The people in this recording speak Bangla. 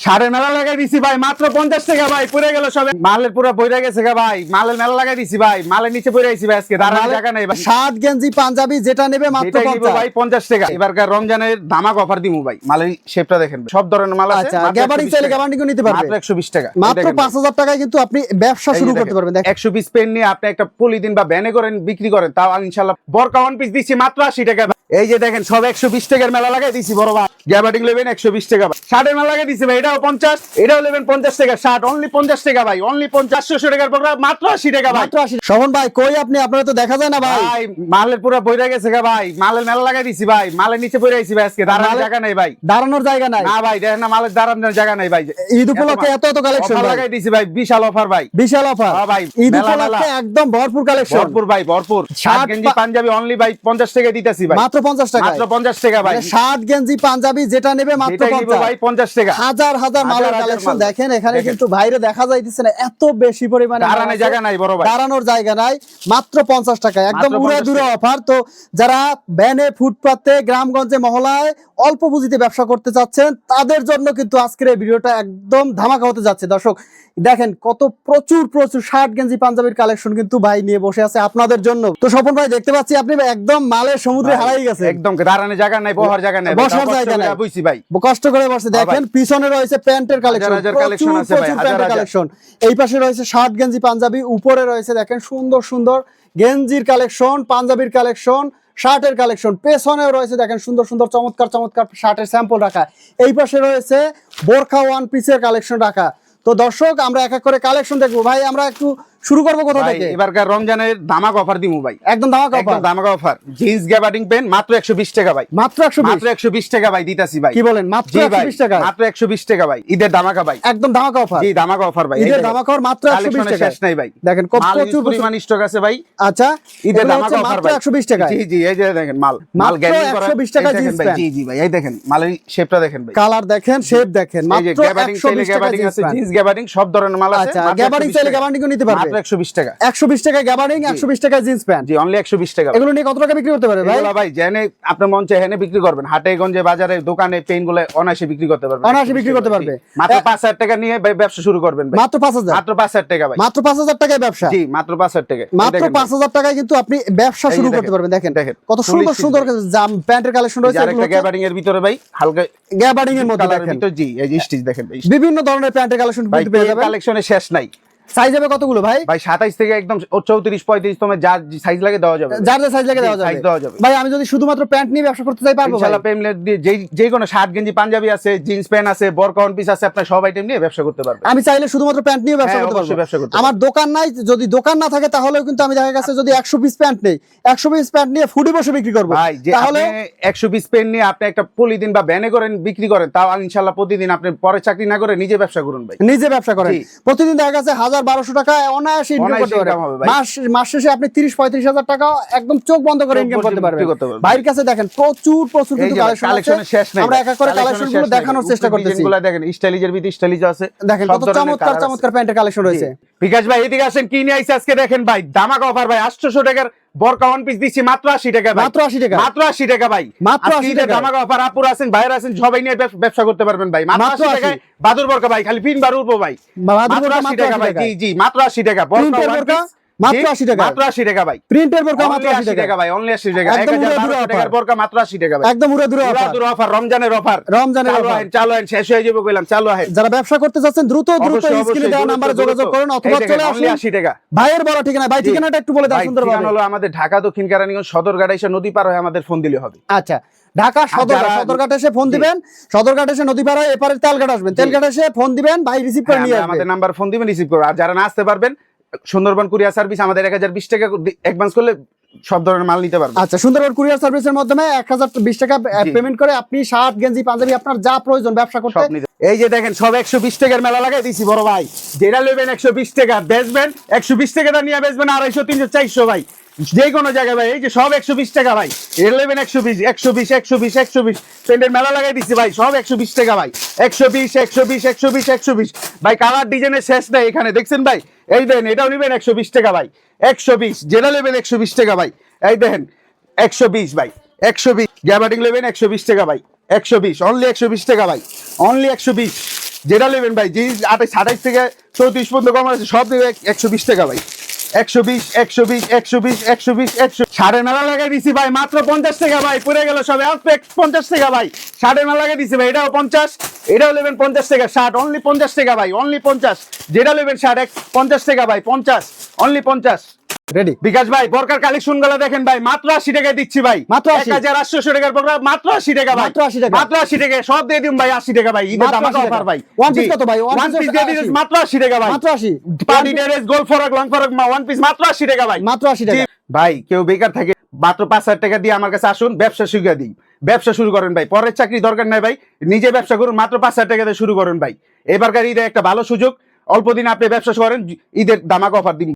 সাড়ে মেলা লাগাই দিছি ভাই মাত্র পঞ্চাশ টাকা ভাই পড়ে গেল সবে। মালের পুরো বইরা গেছে গা ভাই মালের মেলা লাগাই দিছি ভাই মালের নিচে আইছি ভাই আজকে দাঁড়ানোর মালে- জায়গা নেই ভাই। শার্ট গেঞ্জি পাঞ্জাবি যেটা নেবে মাত্র এটাই নিবো 50 ভাই পঞ্চাশ টাকা। এবারকার রমজানের ধামাক অফার দিমু ভাই মালের শেপটা দেখেন সব ধরনের মাল আছে আচ্ছা গ্যাবারিং চাইলে গ্যাবারিং নিতে পারবে? মাত্র একশো বিশ টাকা। মাত্র পাঁচ হাজার টাকায় কিন্তু আপনি ব্যবসা শুরু করতে পারবেন একশো পিস পেন নিয়ে আপনি একটা পলিদিন বা ব্যানে করেন বিক্রি করেন তাও ইনশাল্লাহ বরকা ওয়ান পিস দিচ্ছি মাত্র আশি টাকা। এই যে দেখেন সব একশো বিশ টাকার মেলা লাগাই দিচ্ছি বড় ভাই। গ্যাবার্ডিং নেবেন একশো বিশ টাকা ভাই। ষাটের মেলা লাগাই দিচ্ছি ভাই এটাও পঞ্চাশ এটাও নেবেন পঞ্চাশ টাকা। ষাট অনলি পঞ্চাশ টাকা ভাই অনলি পঞ্চাশশো টাকার প্রোগ্রাম মাত্র আশি টাকা ভাই। মাত্র আশি শোভন ভাই কই আপনি? আপনারা তো দেখা যায় না ভাই। ভাই মালের পুরো বইরা গেছে গা ভাই। মালের মেলা লাগাই দিছি ভাই। মালের নিচে পড়ে আইছি ভাই আজকে। দাঁড়ানোর জায়গা নেই ভাই। দাঁড়ানোর জায়গা নাই? না ভাই দেখেন না মালের দাঁড়ানোর জায়গা নেই ভাই। ঈদ উপলক্ষে এত এত কালেকশন লাগাই দিছি ভাই বিশাল অফার ভাই। বিশাল অফার হ্যাঁ ভাই, ঈদ মেলা, উপলক্ষে একদম ভরপুর কালেকশন ভরপুর ভাই ভরপুর। শার্ট গেঞ্জি পাঞ্জাবি অনলি ভাই পঞ্চাশ টাকা দিতেছি ভাই। মাত্র পঞ্চাশ টাকা মাত্র পঞ্চাশ টাকা ভাই। শার্ট গেঞ্জি পাঞ্জাবি যেটা নেবে মাত্র এটাই নিবো পঞ্চাশ। ভাই পঞ্চাশ টাকা। হাজার হাজার মালের কালেকশন দেখেন এখানে কিন্তু বাইরে দেখা যাইতেছে না এত বেশি পরিমাণে দাঁড়ানোর জায়গা নাই বড় ভাই। দাঁড়ানোর জায়গা নাই মাত্র পঞ্চাশ টাকা। একদম উড়ে দূরে অফার তো যারা ব্যানে ফুটপাতে গ্রামগঞ্জে মহলায় অল্প পুঁজিতে ব্যবসা করতে চাচ্ছেন তাদের জন্য কিন্তু আজকের এই ভিডিওটা একদম ধামাকা হতে যাচ্ছে। দর্শক দেখেন কত প্রচুর প্রচুর শার্ট গেঞ্জি পাঞ্জাবির কালেকশন কিন্তু ভাই নিয়ে বসে আছে আপনাদের জন্য। তো স্বপন ভাই দেখতে পাচ্ছি আপনি একদম মালের সমুদ্রে হারাই গেছে একদম দাঁড়ানোর জায়গা নাই বহার জায়গা নাই বসার জায়গা নাই। বুঝছি ভাই। কষ্ট করে বসে দেখেন পিছনে রয়েছে প্যান্টের কালেকশন আছে ভাই, হাজার। কালেকশন এই পাশে রয়েছে শার্ট গেঞ্জি পাঞ্জাবি উপরে রয়েছে দেখেন সুন্দর সুন্দর গেঞ্জির কালেকশন পাঞ্জাবির কালেকশন শার্টের কালেকশন পেছনেও রয়েছে দেখেন সুন্দর সুন্দর চমৎকার চমৎকার শার্টের স্যাম্পল রাখা। এই পাশে রয়েছে বোরখা ওয়ান পিসের কালেকশন রাখা। তো দর্শক আমরা এক এক করে কালেকশন দেখব। ভাই আমরা একটু শুরু করব কোথা থেকে? এবারকার রমজানের ধামাক অফার দিমু ভাই। একদম একদম offer। ধামাক অফার জিন্স গ্যাবার্ডিং পেন মাত্র একশো বিশ টাকা ভাই। মাত্র একশো মাত্র একশো বিশ টাকা ভাই দিতাছি ভাই। কি বলেন? মাত্র জি একশো ভাই বিশ টাকা মাত্র একশো বিশ টাকা ভাই। ঈদের ধামাকা ভাই। একদম ধামাকা অফার জি ধামাকা অফার ভাই। ঈদের। ধামাকা offer মাত্র একশো বিশ Collection এর টাকা শেষ নাই ভাই। দেখেন কত প্রচুর পরিমাণ স্টক আছে ভাই। আচ্ছা ঈদের হচ্ছে অফার মাত্র ভাই। একশো বিশ টাকা জি জি এই যে দেখেন মাল। মাল মাত্র গ্যারিং করা 120 টাকা এই দেখেন ভাই জি জি ভাই এই দেখেন মালের শেপটা দেখেন ভাই। কালার দেখেন শেপ দেখেন মাত্র গ্যাবার্ডিং একশো চাইলে বিশ টাকা গ্যাবার্ডিং আছে জিন্স গ্যাবার্ডিং সব ধরনের মাল আছে আচ্ছা গ্যাবার্ডিং চাইলে টাকা। গ্যাবার্ডিং নিতে পারবে। মাত্র একশো বিশ টাকা। একশো বিশ টাকা গ্যাবার্ডিং একশো বিশ টাকা জিন্স প্যান্ট জি অনলি একশো বিশ টাকা। এগুলো নিয়ে কত টাকা বিক্রি করতে পারে ভাই? এগুলা ভাই জেনে আপনার মন চাই হেনে বিক্রি করবেন। হাটে গঞ্জে বাজারে দোকানে পেনগুলো অনায়াসে বিক্রি করতে পারবেন। অনায়াসে বিক্রি করতে পারবে। মাত্র এ- পাঁচ হাজার টাকা নিয়ে ভাই ব্যবসা শুরু করবেন ভাই। মাত্র পাঁচ হাজার? মাত্র পাঁচ হাজার টাকা ভাই। মাত্র পাঁচ হাজার টাকায় ব্যবসা? জি মাত্র পাঁচ হাজার মাত্র দেখেন পাঁচ হাজার টাকায় কিন্তু আপনি ব্যবসা শুরু করতে পারবেন। দেখেন দেখেন, কত সুন্দর সুন্দর জাম প্যান্টের কালেকশন রয়েছে গ্যাবারিং এর ভিতরে ভাই হালকা এর মধ্যে দেখেন। জি এই স্টিচ দেখেন ভাই বিভিন্ন ধরনের প্যান্টের কালেকশন কিন্তু পেয়ে যাবেন। কালেকশনে শেষ নাই। সাইজ হবে কতগুলো ভাই? ভাই সাতাইশ থেকে একদম চৌত্রিশ পঁয়ত্রিশ তোমার যা সাইজ লাগে দেওয়া যাবে। যার যার সাইজ লাগে দেওয়া যাবে। দেওয়া যাবে। ভাই আমি যদি শুধুমাত্র প্যান্ট নিয়ে ব্যবসা করতে চাই পারব? ইনশাআল্লাহ পেমলেট দিয়ে যেই যে কোনো শার্ট গেঞ্জি পাঞ্জাবি আছে জিন্স প্যান্ট আছে বরকাউন পিস আছে আপনার সব আইটেম নিয়ে ব্যবসা করতে পারবেন। আমি চাইলে শুধুমাত্র প্যান্ট নিয়ে ব্যবসা হ্যাঁ, করতে পারব। ব্যবসা করতে আমার দোকান নাই যদি দোকান না থাকে তাহলেও কিন্তু আমি দেখা গেছে যদি একশো পিস প্যান্ট নেই। একশো পিস প্যান্ট নিয়ে ফুডি বসে বিক্রি করব। ভাই তাহলে আপনি একশো পিস প্যান্ট নিয়ে আপনি একটা পলিদিন বা ব্যানে করেন বিক্রি করেন তাও ইনশাল্লাহ প্রতিদিন আপনি পরে চাকরি না করে নিজে ব্যবসা করুন ভাই। নিজে ব্যবসা করেন। প্রতিদিন দেখা গেছে হাজার বারোশো টাকা অনায়াসে ইনকাম করতে ভাই। মাস মাস শেষে আপনি তিরিশ পঁয়ত্রিশ হাজার টাকা একদম চোখ বন্ধ করে ইনকাম করতে পারবেন। ভাইয়ের কাছে দেখেন প্রচুর প্রচুর কিন্তু কালেকশন শেষ নাই। আমরা এক এক করে কালেকশনগুলো দেখানোর চেষ্টা করতেছি। দেখেন স্টাইলিজের ভিতরে স্টাইলিজ আছে। দেখেন কত চমৎকার। চমৎকার প্যান্টের কালেকশন রয়েছে। বিকাশ ভাই এদিকে আসেন কি নিয়ে আইছে আজকে দেখেন ভাই? দামাক অফার ভাই আটশোশো টাকার বরকা ওয়ান পিস দিচ্ছি মাত্র আশি টাকা ভাই। মাত্র আশি টাকা। মাত্র আশি টাকা ভাই। মাত্র আশি 80 ঈদের টাকা। দামাক অফার আপুর আছেন ভাইয়ের আছেন সবাই নিয়ে ব্যবসা করতে পারবেন ভাই। মাত্র আশি টাকায় বাদুর বরকা ভাই খালি ফিন বার উঠবো ভাই। মাত্র আশি টাকা ভাই জি জি মাত্র আশি টাকা। বরকা মাত্র 80 টাকা। মাত্র আশি টাকা ভাই। প্রিন্টের বোরকা মাত্র 80 টাকা। ভাই অনলি আশি টাকা। এক একদম হাজার উড়া দুরা বারোশো টাকার offer। বরকা মাত্র আশি টাকা ভাই। একদম উড়ে দূরে। উড়াদুর অফার রমজানের অফার রমজানের। আহেন চালু শেষ হয়ে যাবে কইলাম চালু যারা ব্যবসা করতে চাচ্ছেন দ্রুত দ্রুত স্ক্রিনে দেওয়া নাম্বারে। যোগাযোগ করেন অথবা চলে আসুন। 80 টাকা। ভাইয়ের ঠিকানা ভাই ঠিকানাটা একটু বলে সুন্দরভাবে। ঠিকানা হলো আমাদের ঢাকা দক্ষিণ কেরানীগঞ্জ সদরঘাট এসে নদী পার হয়ে আমাদের ফোন দিলে হবে। আচ্ছা ঢাকা সদর সদরঘাট এসে ফোন। দিবেন সদরঘাট এসে নদী পাড়ায় এপারে তেলঘাট আসবেন। তেলঘাট এসে ফোন দিবেন ভাই রিসিভ করে হ্যাঁ, নিয়ে আসবেন আমাদের নাম্বার ফোন দিবেন রিসিভ করব। আর যারা না আসতে পারবেন সুন্দরবন কুরিয়ার সার্ভিস আমাদের এক হাজার বিশ টাকা অ্যাডভান্স করলে সব ধরনের মাল নিতে পারবেন আচ্ছা সুন্দরবন কুরিয়ার সার্ভিসের মাধ্যমে এক হাজার বিশ টাকা পেমেন্ট করে আপনি শার্ট গেঞ্জি পাঞ্জাবি আপনার যা প্রয়োজন ব্যবসা করতে। নিতে এই যে দেখেন সব একশো বিশ টাকার মেলা লাগাই দিছি বড় ভাই। যেটা নেবেন একশো বিশ টাকা বেচবেন একশো বিশ টাকাটা নিয়ে বেচবেন আড়াইশো তিনশো চারশো ভাই। যে কোনো জায়গায় ভাই এই যে সব একশো বিশ টাকা ভাই। নেবেন একশো বিশ একশো বিশ একশো বিশ একশো বিশ। পেন্টের মেলা লাগাই দিছি ভাই সব একশো বিশ টাকা ভাই। একশো বিশ একশো বিশ একশো বিশ একশো বিশ। ভাই কালার ডিজাইনের শেষ নেই এখানে দেখছেন ভাই? এই দেখেন এটাও নেবেন একশো বিশ টাকা ভাই। একশো বিশ, যেটা নেবেন একশো বিশ টাকা ভাই। এই দেখেন, একশো বিশ ভাই, একশো বিশ। গ্যাবাটিং নেবেন একশো বিশ টাকা ভাই, একশো বিশ অনলি একশো বিশ টাকা ভাই অনলি একশো বিশ। যেটা নেবেন ভাই যে আটাইশ আটাইশ থেকে চৌত্রিশ পর্যন্ত কম আছে, সব দেবে একশো বিশ টাকা ভাই। একশো বিশ একশো বিশ একশো বিশ একশো বিশ, একশো সাড়ে মেলা লাগাই দিছি ভাই, মাত্র পঞ্চাশ টাকা ভাই, পড়ে গেল সব। এক- পঞ্চাশ টাকা ভাই সাড়ে মেলা লাগাই দিছি ভাই, এটাও পঞ্চাশ, এটাও নেবেন পঞ্চাশ টাকা, ষাট অনলি পঞ্চাশ টাকা ভাই অনলি পঞ্চাশ, যেটা নেবেন ষাট, এক পঞ্চাশ টাকা ভাই, পঞ্চাশ অনলি পঞ্চাশ। রেডি বিকাশ ভাই বরকার কালেকশনগুলো দেখেন ভাই মাত্র আশি টাকায় দিচ্ছি ভাই। মাত্র 80 এক হাজার আটশো টাকার প্রোগ্রাম মাত্র আশি টাকা ভাই। মাত্র 80 টাকা। মাত্র আশি টাকা সব দিয়ে দিন ভাই আশি টাকা ভাই ঈদের দাম 80 টাকা। অফার ভাই। One piece কত ভাই? ওয়ান পিস দিয়ে দিন মাত্র আশি টাকা ভাই। মাত্র আশি। পার্টি ড্রেস গোল frock long frock one piece মাত্র আশি টাকা ভাই। মাত্র আশি টাকা। ভাই কেউ বেকার থাকে মাত্র পাঁচ হাজার টাকা দিয়ে আমার কাছে আসুন ব্যবসা শিখে দিই। ব্যবসা শুরু করেন ভাই পরের চাকরি দরকার নাই ভাই নিজে ব্যবসা করুন মাত্র পাঁচ হাজার টাকা দিয়ে শুরু করেন ভাই। এবারকার ঈদে একটা ভালো সুযোগ অল্প দিন আপনি ব্যবসা করেন ঈদের দামাক অফার দিন।